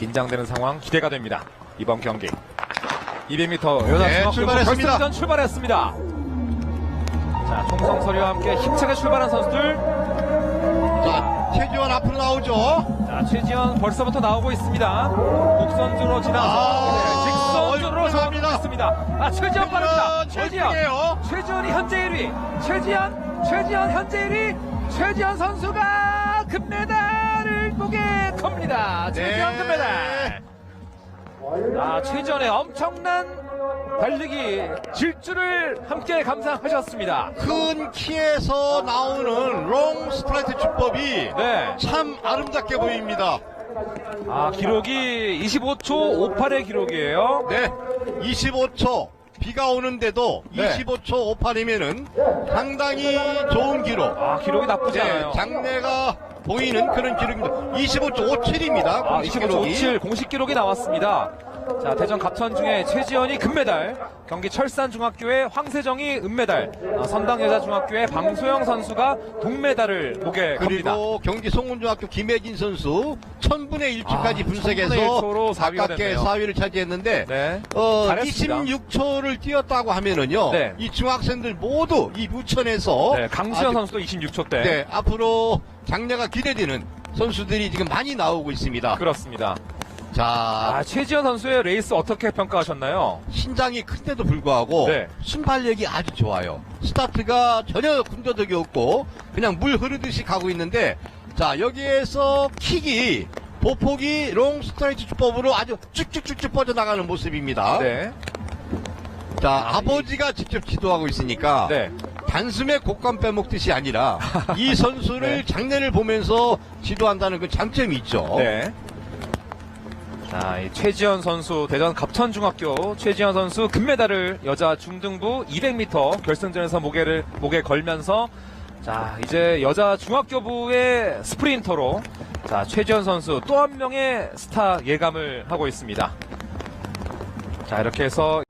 긴장되는 상황 기대가 됩니다. 이번 경기 200m 여자 네, 중학교 출발했습니다. 결승전 출발했습니다. 자, 총성서리와 함께 힘차게 출발한 선수들. 자, 최지원 앞으로 나오죠. 자, 최지현 벌써부터 나오고 있습니다. 곡선주로 지나서 아, 네, 직선주로 갑니다. 있습니다. 아, 최지현 빠릅니다. 최지원이에요. 최지현이 현재 1위. 최지현, 최지현 현재 1위. 최지현 선수가 금메달을 목에 최지현 네. 금메달. 아, 최지현의 엄청난 달리기 질주를 함께 감상하셨습니다. 큰 키에서 나오는 롱 스트라이트 주법이 네. 참 아름답게 보입니다. 아, 기록이 25초 58의 기록이에요. 네, 25초. 비가 오는데도 네. 25초 58이면은 상당히 좋은 기록. 아, 기록이 나쁘지 네, 않아요. 장래가 보이는 그런 기록입니다. 25초 57입니다. 아, 25초 57 공식 기록이 나왔습니다. 자, 대전 갑천 중에 최지현이 금메달, 경기 철산중학교의 황세정이 은메달, 아, 선당여자중학교의 방소영 선수가 동메달을 목에 겁니다. 그리고 경기 송문중학교 김혜진 선수 1000분의 1초까지 아, 분석해서 1000분의 1초로 4위가 가깝게 됐네요. 4위를 차지했는데 네. 어, 잘했습니다. 26초를 뛰었다고 하면은요. 네. 이 중학생들 모두 이 부천에서 네, 강수현 아주- 선수도 26초 대. 네, 앞으로 장래가 기대되는 선수들이 지금 많이 나오고 있습니다. 그렇습니다. 자, 아, 최지현 선수의 레이스 어떻게 평가하셨나요? 신장이 큰데도 불구하고 네. 순발력이 아주 좋아요. 스타트가 전혀 군더더기 없고 그냥 물 흐르듯이 가고 있는데 자 여기에서 킥이 보폭이 롱 스트라이트 주법으로 아주 쭉쭉쭉쭉 뻗어나가는 모습입니다. 네. 자 아버지가 직접 지도하고 있으니까 네. 단숨에 곡감 빼먹듯이 아니라 이 선수를 네. 장례를 보면서 지도한다는 그 장점이 있죠. 네. 자, 이 최지현 선수 대전 갑천중학교 최지현 선수 금메달을 여자 중등부 200m 결승전에서 목에를 목에 걸면서 자, 이제 여자 중학교부의 스프린터로 자, 최지현 선수 또 한 명의 스타 예감을 하고 있습니다. 자, 이렇게 해서